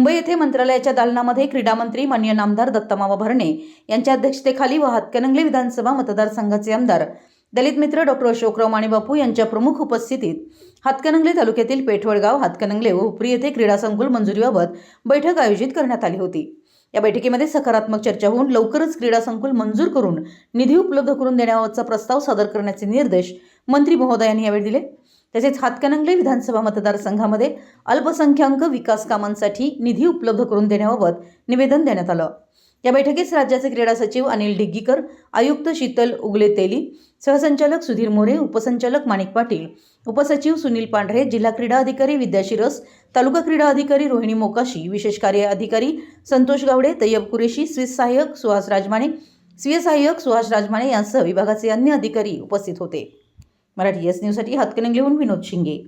मुंबई येथे मंत्रालयाच्या दालनामध्ये क्रीडा मंत्री मान्य नामदार दत्तमावा भरणे यांच्या अध्यक्षतेखाली व हातकणंगले विधानसभा मतदारसंघाचे आमदार दलित मित्र डॉक्टर अशोकराव माणेबापू यांच्या प्रमुख उपस्थितीत हातकणंगले तालुक्यातील पेठवळगाव हातकणंगले व उपरी येथे क्रीडा संकुल मंजुरीबाबत बैठक आयोजित करण्यात आली होती. या बैठकीमध्ये सकारात्मक चर्चा होऊन लवकरच क्रीडा संकुल मंजूर करून निधी उपलब्ध करून देण्याबाबतचा प्रस्ताव सादर करण्याचे निर्देश मंत्री महोदयांनी यावेळी दिले. तसेच हातकणंगले विधानसभा मतदारसंघामध्ये अल्पसंख्याक विकास कामांसाठी निधी उपलब्ध करून देण्याबाबत निवेदन देण्यात आलं. या बैठकीस राज्याचे क्रीडा सचिव अनिल डिग्गीकर आयुक्त शीतल उगले तेली सहसंचालक सुधीर मोरे उपसंचालक माणिक पाटील उपसचिव सुनील पांढरे जिल्हा क्रीडा अधिकारी विद्या शिरस तालुका क्रीडा अधिकारी रोहिणी मोकाशी विशेष कार्य अधिकारी संतोष गावडे तय्यब कुरेशी स्विस सहाय्यक सुहास राजमाने स्वीय सहाय्यक सुहास राजमाने यांसह विभागाचे अन्य अधिकारी उपस्थित होते. मराठी एस न्यूजसाठी हातकणंगलेहून विनोद शिंगे.